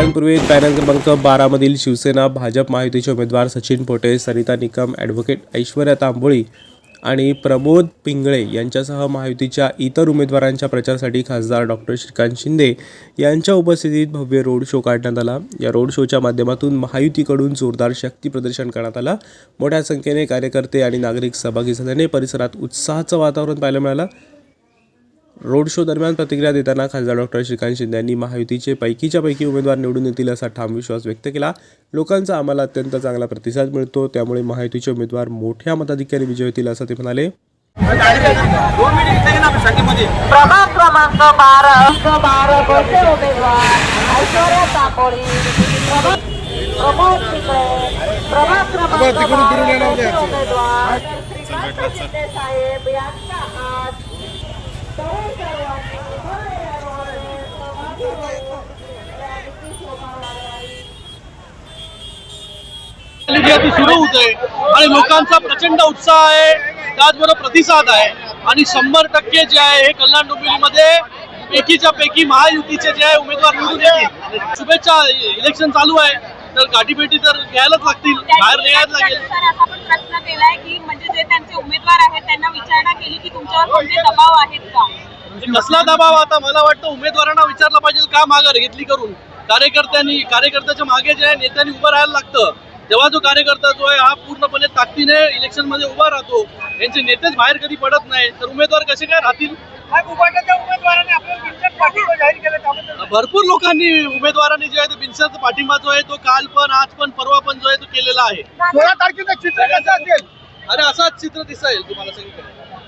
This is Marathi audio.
कल्याणपूर्वी पॅनल क्रमांक बारामधील शिवसेना भाजप महायुतीचे उमेदवार सचिन पोटे सरिता निकम ॲडव्होकेट ऐश्वर्या तांबोळी आणि प्रमोद पिंगळे यांच्यासह महायुतीच्या इतर उमेदवारांच्या प्रचारासाठी खासदार डॉक्टर श्रीकांत शिंदे यांच्या उपस्थितीत भव्य रोड शो काढण्यात आला. या रोड शोच्या माध्यमातून महायुतीकडून जोरदार शक्ती प्रदर्शन करण्यात आला. मोठ्या संख्येने कार्यकर्ते आणि नागरिक सहभागी झाल्याने परिसरात उत्साहाचं वातावरण पाहायला मिळालं. रोड शो दरम्यान प्रतिक्रिया देताना खासदार डॉक्टर श्रीकांत शिंदे यांनी महायुतीचे पैकीच्या पैकी उमेदवार निवडून येतील असा ठाम विश्वास व्यक्त केला. लोकांचा आम्हाला अत्यंत चांगला प्रतिसाद मिळतो. त्यामुळे महायुतीचे उमेदवार मोठ्या मताधिक्याने विजय होतील असं ते म्हणाले. सुरू होते आणि लोकांचा प्रचंड उत्साह आहे. त्याचबरोबर प्रतिसाद आहे. आणि शंभर टक्के जे आहे हे कल्याण डोंबिवलीमध्ये पैकीच्या पैकी महायुतीचे जे आहे उमेदवार निवडून येतील. शुभेच्छा. इलेक्शन चालू आहे. तर गाठीभेटी तर घ्यायलाच लागतील बाहेर न्यायला लागेल. प्रश्न केलाय की म्हणजे जे त्यांचे उमेदवार आहेत त्यांना विचारणा केली की तुमच्यावर कोणते दबाव आहेत का? कसला दबाव आता? मला वाटतं उमेदवारांना विचारलं पाहिजे का माघार घेतली करून? कार्यकर्त्यांनी कार्यकर्त्याच्या मागे जे आहे नेत्यांनी उभं राहायला लागतं. तेव्हा जो कार्यकर्ता जो आहे हा पूर्णपणे ताकदीने इलेक्शनमध्ये उभा राहतो. यांचे नेतेच बाहेर कधी पडत नाही. तर उमेदवार कसे काय राहतील? भरपूर लोकांनी उमेदवारांनी जे आहे ते बिनशर्त पाठिंबा जो आहे तो काल पण आज पण परवा पण जो आहे तो केलेला आहे. सोळा तारखेचं चित्र कसं असेल? अरे असाच चित्र दिसेल तुम्हाला सांगितलं